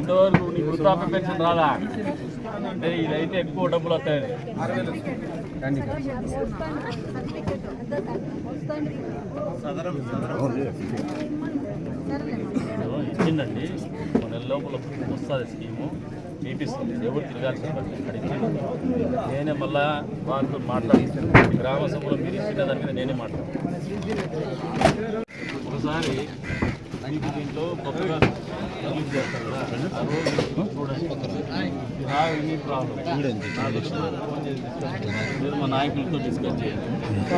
ఇంతవరకు నీకు వృద్ధాప్య పెన్షన్ రాదా? అంటే ఇదైతే ఎక్కువ డబ్బులు వస్తాయి ఇచ్చిందండి. మన నెల లోపల వస్తుంది స్కీము. తీపిస్తుంది ఎవరు తిరగాల్సిన పని నేనే మళ్ళా వాళ్ళతో మాట్లాడిస్తాను గ్రామ సభలో మీరు ఇచ్చిన దాని మీద నేనే మాట్లాడతాను ఒకసారి దీంట్లో కొత్తగా మీరు మా నాయకులతో డిస్కస్ చేయండి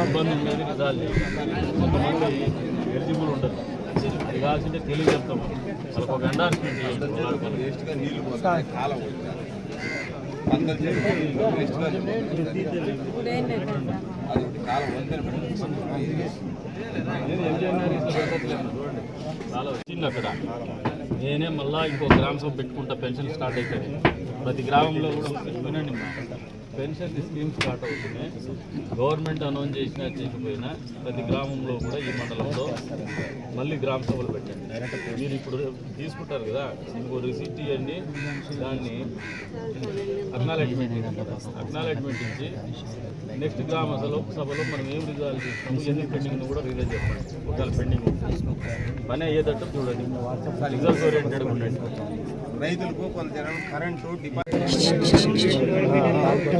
ఇబ్బంది ఉండేది చేయండి కొంతమంది ఎలిజిబుల్ ఉండదు అది కావాల్సింటే తెలియజేస్తాం వాళ్ళకి ఒక ఎండార్స్మెంట్ చేయండి వేస్ట్గా చాలా వచ్చింది అక్కడ నేనే మళ్ళీ ఇంకో గ్రామ సభ పెట్టుకుంటా పెన్షన్ స్టార్ట్ అవుతుంది. ప్రతి గ్రామంలో కూడా వినండి మా. పెన్షన్ స్కీమ్ స్టార్ట్ అవుతుంది గవర్నమెంట్ అనౌన్స్ చేసినా చేయకపోయినా ప్రతి గ్రామంలో కూడా ఈ మండలంలో మళ్ళీ గ్రామ సభలు పెట్టండి. మీరు ఇప్పుడు తీసుకుంటారు కదా ఇంకో రిసీట్ ఇవ్వండి. దాన్ని అక్నాలెడ్జ్మెంట్ అక్నాలెడ్జ్మెంట్ ఇచ్చి నెక్స్ట్ గ్రామ సభలో సభలో మనం ఏం రిజాల్వ్ చేస్తాము ఎన్ని పెండింగ్ కూడా రిజల్ట్ చెప్పండి ఒకవేళ పెండింగ్ పని అయ్యేటట్టు చూడండి. రిజల్ట్స్ ఓరియంటెడ్ ఉండండి. రైతులకు కొంత కరెంటు డిపాజిట్